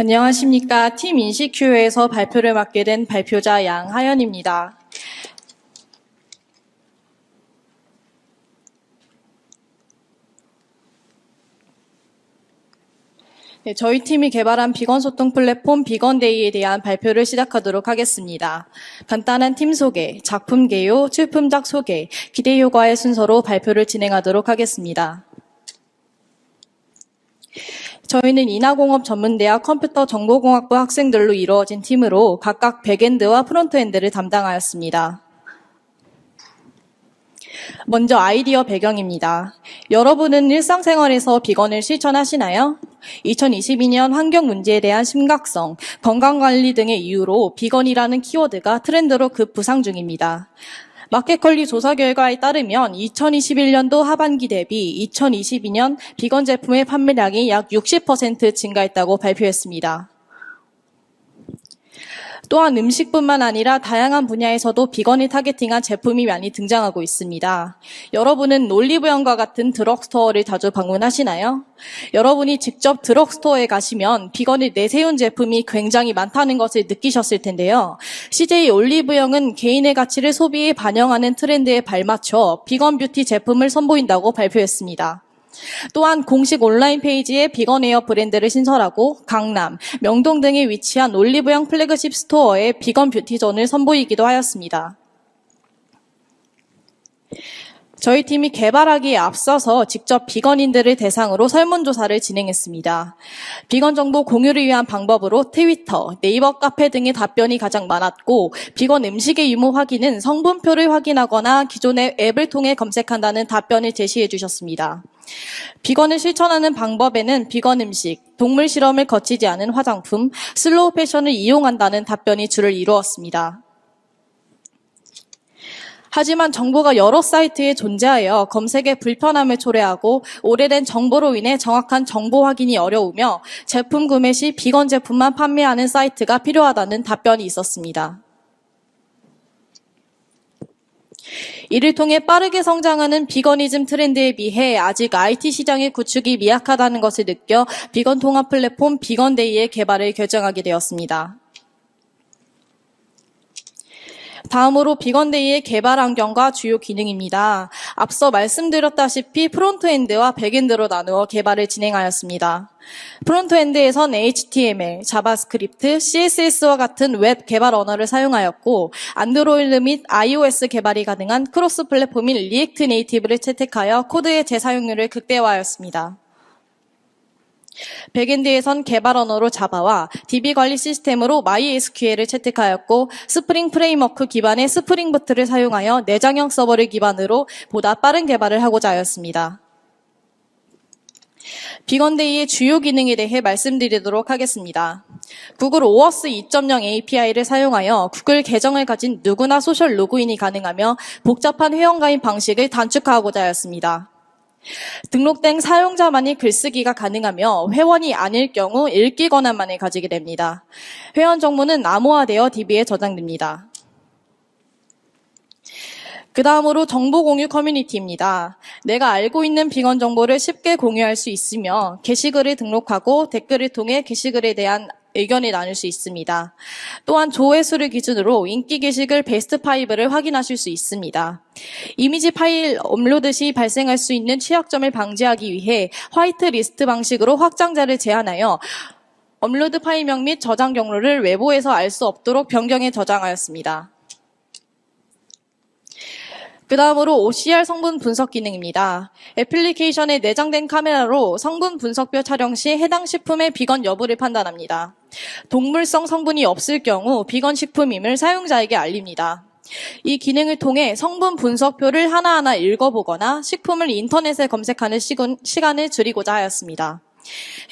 안녕하십니까. 팀 인식큐에서 발표를 맡게 된 발표자 양하연입니다. 네, 저희 팀이 개발한 비건 소통 플랫폼 비건데이에 대한 발표를 시작하도록 하겠습니다. 간단한 팀 소개, 작품 개요, 출품작 소개, 기대 효과의 순서로 발표를 진행하도록 하겠습니다. 저희는 인하공업 전문대학 컴퓨터 정보공학부 학생들로 이루어진 팀으로 각각 백엔드와 프론트엔드를 담당하였습니다. 먼저 아이디어 배경입니다. 여러분은 일상생활에서 비건을 실천하시나요? 2022년 환경 문제에 대한 심각성, 건강관리 등의 이유로 비건이라는 키워드가 트렌드로 급부상 중입니다. 마켓컬리 조사 결과에 따르면 2021년도 하반기 대비 2022년 비건 제품의 판매량이 약 60% 증가했다고 발표했습니다. 또한 음식뿐만 아니라 다양한 분야에서도 비건을 타겟팅한 제품이 많이 등장하고 있습니다. 여러분은 올리브영과 같은 드럭스토어를 자주 방문하시나요? 여러분이 직접 드럭스토어에 가시면 비건을 내세운 제품이 굉장히 많다는 것을 느끼셨을 텐데요. CJ 올리브영은 개인의 가치를 소비에 반영하는 트렌드에 발맞춰 비건 뷰티 제품을 선보인다고 발표했습니다. 또한 공식 온라인 페이지에 비건 에어 브랜드를 신설하고 강남, 명동 등에 위치한 올리브영 플래그십 스토어에 비건 뷰티존을 선보이기도 하였습니다. 저희 팀이 개발하기에 앞서서 직접 비건인들을 대상으로 설문조사를 진행했습니다. 비건 정보 공유를 위한 방법으로 트위터, 네이버 카페 등의 답변이 가장 많았고, 비건 음식의 유무 확인은 성분표를 확인하거나 기존의 앱을 통해 검색한다는 답변을 제시해 주셨습니다. 비건을 실천하는 방법에는 비건 음식, 동물 실험을 거치지 않은 화장품, 슬로우 패션을 이용한다는 답변이 주를 이루었습니다. 하지만 정보가 여러 사이트에 존재하여 검색에 불편함을 초래하고 오래된 정보로 인해 정확한 정보 확인이 어려우며 제품 구매 시 비건 제품만 판매하는 사이트가 필요하다는 답변이 있었습니다. 이를 통해 빠르게 성장하는 비건이즘 트렌드에 비해 아직 IT 시장의 구축이 미약하다는 것을 느껴 비건 통합 플랫폼 비건데이의 개발을 결정하게 되었습니다. 다음으로 비건데이의 개발 환경과 주요 기능입니다. 앞서 말씀드렸다시피 프론트엔드와 백엔드로 나누어 개발을 진행하였습니다. 프론트엔드에선 HTML, 자바스크립트, CSS와 같은 웹 개발 언어를 사용하였고 안드로이드 및 iOS 개발이 가능한 크로스 플랫폼인 리액트 네이티브를 채택하여 코드의 재사용률을 극대화하였습니다. 백엔드에선 개발 언어로 자바와 DB 관리 시스템으로 MySQL을 채택하였고 스프링 프레임워크 기반의 스프링 부트를 사용하여 내장형 서버를 기반으로 보다 빠른 개발을 하고자 하였습니다. 비건데이의 주요 기능에 대해 말씀드리도록 하겠습니다. 구글 오어스 2.0 API를 사용하여 구글 계정을 가진 누구나 소셜 로그인이 가능하며 복잡한 회원가입 방식을 단축하고자 하였습니다. 등록된 사용자만이 글쓰기가 가능하며 회원이 아닐 경우 읽기 권한만을 가지게 됩니다. 회원 정보는 암호화되어 DB에 저장됩니다. 그 다음으로 정보 공유 커뮤니티입니다. 내가 알고 있는 비건 정보를 쉽게 공유할 수 있으며 게시글을 등록하고 댓글을 통해 게시글에 대한 의견을 나눌 수 있습니다. 또한 조회수를 기준으로 인기 게시글 베스트 5를 확인하실 수 있습니다. 이미지 파일 업로드 시 발생할 수 있는 취약점을 방지하기 위해 화이트 리스트 방식으로 확장자를 제한하여 업로드 파일명 및 저장 경로를 외부에서 알 수 없도록 변경해 저장하였습니다. 그 다음으로 OCR 성분 분석 기능입니다. 애플리케이션에 내장된 카메라로 성분 분석표 촬영 시 해당 식품의 비건 여부를 판단합니다. 동물성 성분이 없을 경우 비건 식품임을 사용자에게 알립니다. 이 기능을 통해 성분 분석표를 하나하나 읽어보거나 식품을 인터넷에 검색하는 시간을 줄이고자 하였습니다.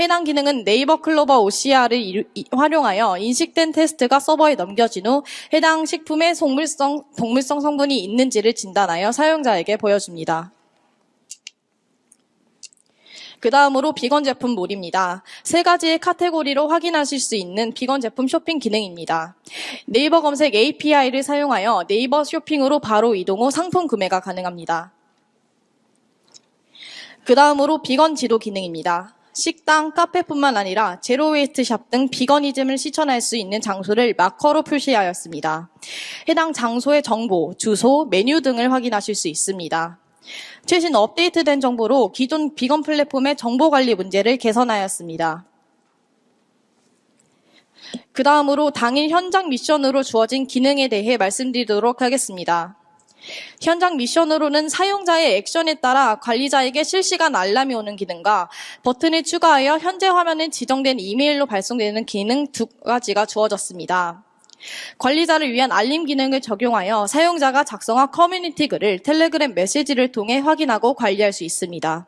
해당 기능은 네이버 클로버 OCR을 활용하여 인식된 테스트가 서버에 넘겨진 후 해당 식품의 동물성, 동물성 성분이 있는지를 진단하여 사용자에게 보여줍니다. 그 다음으로 비건 제품 몰입니다. 세 가지의 카테고리로 확인하실 수 있는 비건 제품 쇼핑 기능입니다. 네이버 검색 API를 사용하여 네이버 쇼핑으로 바로 이동 후 상품 구매가 가능합니다. 그 다음으로 비건 지도 기능입니다. 식당, 카페뿐만 아니라 제로웨이스트샵 등 비거니즘을 실천할 수 있는 장소를 마커로 표시하였습니다. 해당 장소의 정보, 주소, 메뉴 등을 확인하실 수 있습니다. 최신 업데이트된 정보로 기존 비건 플랫폼의 정보 관리 문제를 개선하였습니다. 그 다음으로 당일 현장 미션으로 주어진 기능에 대해 말씀드리도록 하겠습니다. 현장 미션으로는 사용자의 액션에 따라 관리자에게 실시간 알람이 오는 기능과 버튼을 추가하여 현재 화면에 지정된 이메일로 발송되는 기능 두 가지가 주어졌습니다. 관리자를 위한 알림 기능을 적용하여 사용자가 작성한 커뮤니티 글을 텔레그램 메시지를 통해 확인하고 관리할 수 있습니다.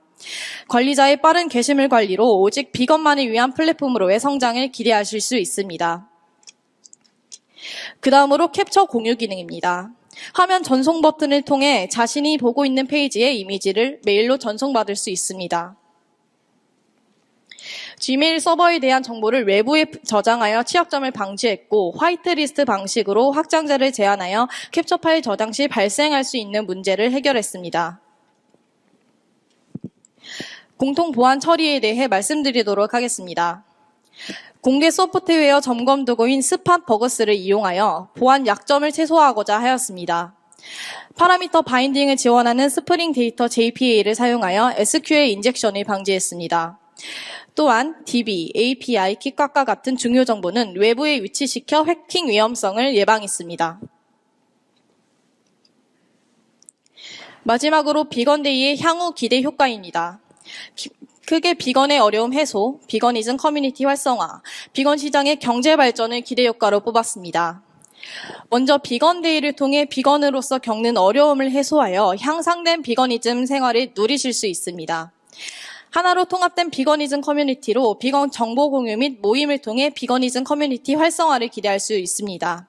관리자의 빠른 게시물 관리로 오직 비건만을 위한 플랫폼으로의 성장을 기대하실 수 있습니다. 그 다음으로 캡처 공유 기능입니다. 화면 전송 버튼을 통해 자신이 보고 있는 페이지의 이미지를 메일로 전송받을 수 있습니다. 지메일 서버에 대한 정보를 외부에 저장하여 취약점을 방지했고 화이트리스트 방식으로 확장자를 제한하여 캡처 파일 저장 시 발생할 수 있는 문제를 해결했습니다. 공통 보안 처리에 대해 말씀드리도록 하겠습니다. 공개 소프트웨어 점검 도구인 스팟 버그스를 이용하여 보안 약점을 최소화하고자 하였습니다. 파라미터 바인딩을 지원하는 스프링 데이터 JPA를 사용하여 SQL 인젝션을 방지했습니다. 또한 DB, API, 킥각과 같은 중요 정보는 외부에 위치시켜 해킹 위험성을 예방했습니다. 마지막으로 비건데이의 향후 기대 효과입니다. 기- 크게 비건의 어려움 해소, 비건이즘 커뮤니티 활성화, 비건 시장의 경제 발전을 기대 효과로 뽑았습니다. 먼저 비건데이를 통해 비건으로서 겪는 어려움을 해소하여 향상된 비건이즘 생활을 누리실 수 있습니다. 하나로 통합된 비건이즘 커뮤니티로 비건 정보 공유 및 모임을 통해 비건이즘 커뮤니티 활성화를 기대할 수 있습니다.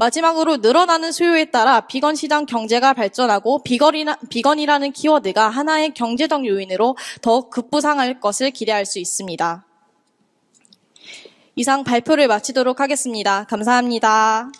마지막으로 늘어나는 수요에 따라 비건 시장 경제가 발전하고 비건이나, 비건이라는 키워드가 하나의 경제적 요인으로 더욱 급부상할 것을 기대할 수 있습니다. 이상 발표를 마치도록 하겠습니다. 감사합니다.